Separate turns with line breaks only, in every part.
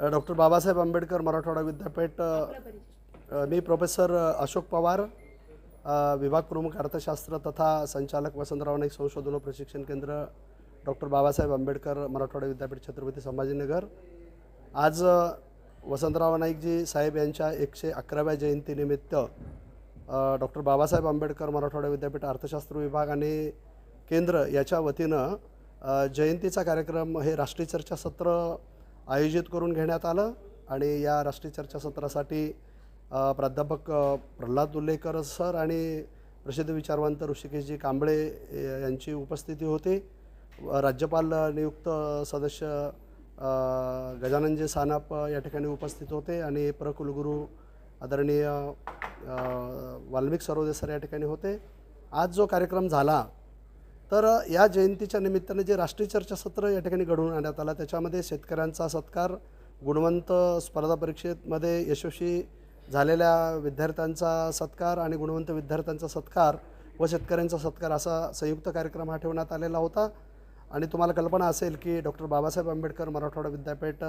Doctor Babasaheb Ambedkar Marathwada विद्यापीठ मी professor Ashok Pawar विभाग प्रमुख अर्थशास्त्र तथा संचालक वसंतराव नाईक संशोधन व प्रशिक्षण केंद्र डॉक्टर बाबासाहेब आंबेडकर मराठवाडा विद्यापीठ छत्रपती संभाजीनगर. आज वसंतराव नाईकजी साहेब यांच्या एकशे अकराव्या जयंतीनिमित्त डॉक्टर बाबासाहेब आंबेडकर मराठवाडा विद्यापीठ अर्थशास्त्र विभाग आणि केंद्र याच्या वतीनं जयंतीचा कार्यक्रम हे राष्ट्रीय चर्चासत्र आयोजित करून घेण्यात आलं आणि या राष्ट्रीय चर्चासत्रासाठी प्राध्यापक प्रल्हाद दुल्लेकर सर आणि प्रसिद्ध विचारवंत ऋषिकेशजी कांबळे यांची उपस्थिती होती. व राज्यपाल नियुक्त सदस्य गजाननजी सानप या ठिकाणी उपस्थित होते आणि प्रकुलगुरू आदरणीय वाल्मिक सरोदे सर या ठिकाणी होते. आज जो कार्यक्रम झाला तर या जयंतीच्या निमित्ताने जे राष्ट्रीय चर्चासत्र या ठिकाणी घडवून आणण्यात आलं त्याच्यामध्ये शेतकऱ्यांचा सत्कार गुणवंत स्पर्धा परीक्षेमध्ये यशस्वी झालेल्या विद्यार्थ्यांचा सत्कार आणि गुणवंत विद्यार्थ्यांचा सत्कार व शेतकऱ्यांचा सत्कार असा संयुक्त कार्यक्रम हा ठेवण्यात आलेला होता. आणि तुम्हाला कल्पना असेल की डॉक्टर बाबासाहेब आंबेडकर मराठवाडा विद्यापीठ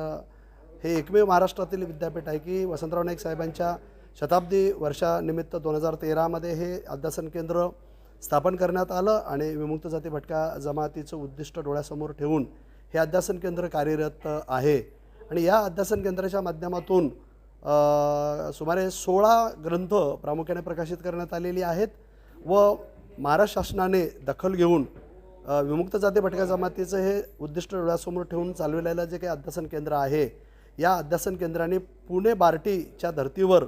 हे एकमेव महाराष्ट्रातील विद्यापीठ आहे की वसंतराव नाईक साहेबांच्या शताब्दी वर्षानिमित्त दोन हजार तेरामध्ये हे अध्यासन केंद्र स्थापन करण्यात आलं आणि विमुक्त जाती भटक्या जमातीचं उद्दिष्ट डोळ्यासमोर ठेवून हे अध्यासन केंद्र कार्यरत आहे. आणि या अध्यासन केंद्राच्या माध्यमातून सुमारे सोळा ग्रंथ प्रामुख्याने प्रकाशित करण्यात आलेली आहेत व महाराष्ट्र शासनाने दखल घेऊन विमुक्त जाती भटक्या जमातीचं हे उद्दिष्ट डोळ्यासमोर ठेवून चालविलेलं जे काही अध्यासन केंद्र आहे या अध्यासन केंद्राने पुणे बार्टीच्या धर्तीवर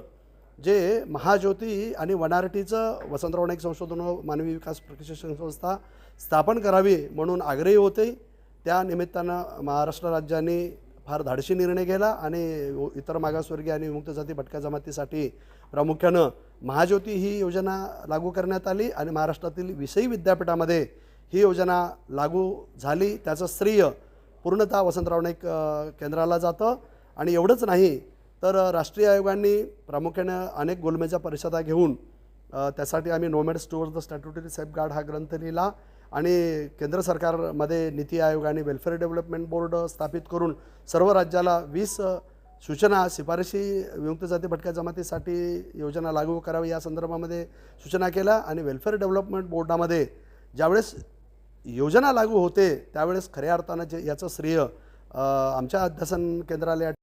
जे महाज्योती आणि वनारटीचं वसंतराव नाईक संशोधन व मानवी विकास प्रशिक्षण संस्था स्थापन करावी म्हणून आग्रही होते. त्या निमित्तानं महाराष्ट्र राज्याने फार धाडशी निर्णय घेतला आणि इतर मागासवर्गीय आणि विमुक्त जाती भटक्या जमातीसाठी प्रामुख्यानं महाज्योती ही योजना लागू करण्यात आली आणि महाराष्ट्रातील विषयी विद्यापीठामध्ये ही योजना लागू झाली. त्याचं श्रेय पूर्णतः वसंतराव नाईक केंद्राला जातं. आणि एवढंच नाही तर राष्ट्रीय आयोगांनी प्रामुख्यानं अनेक गोलमेजा परिषदा घेऊन त्यासाठी आम्ही nomad store the statutory safeguard हा ग्रंथ लिहिला आणि केंद्र सरकारमध्ये नीती आयोग आणि वेलफेअर डेव्हलपमेंट बोर्ड स्थापित करून सर्व राज्याला वीस सूचना शिफारशी विमुक्त जाती भटक्या जमातीसाठी योजना लागू करावी या संदर्भामध्ये सूचना केल्या आणि वेलफेअर डेव्हलपमेंट बोर्डामध्ये ज्यावेळेस योजना लागू होते त्यावेळेस खऱ्या अर्थानं जे याचं श्रेय आमच्या अध्यासन केंद्राला